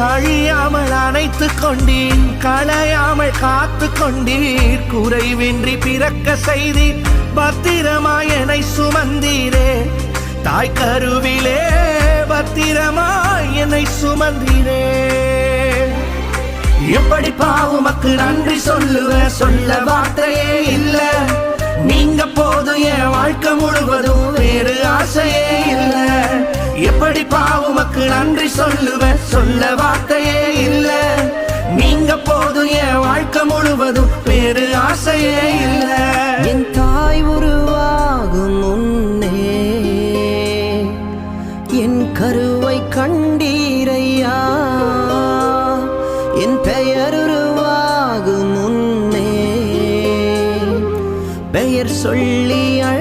அழியாமல் அணைத்து கொண்டீர் களையாமல் காத்து கொண்டீர். குறைவின்றி பிறக்க செய்தீர் பத்திரமாய் என்னை சுமந்தீரே. தாய் கருவிலே பத்திரமாய் என்னை சுமந்தீரே. எப்படி பாவுமக்கு நன்றி சொல்லுவ? சொல்ல வார்த்தையே இல்ல. நீங்க போதும் என் வாழ்க்கை முழுவதும் வேறு ஆசையே இல்ல. எப்படி பாவுமக்கு நன்றி சொல்லுவ? சொல்ல வாழ்க்கை வேறு ஆசையே இல்லை. என் தாய் உருவாகும் முன்னே என் கருவை கண்டீரையா? என் பெயர் உருவாகும் முன்னே பெயர் சொல்லி அழ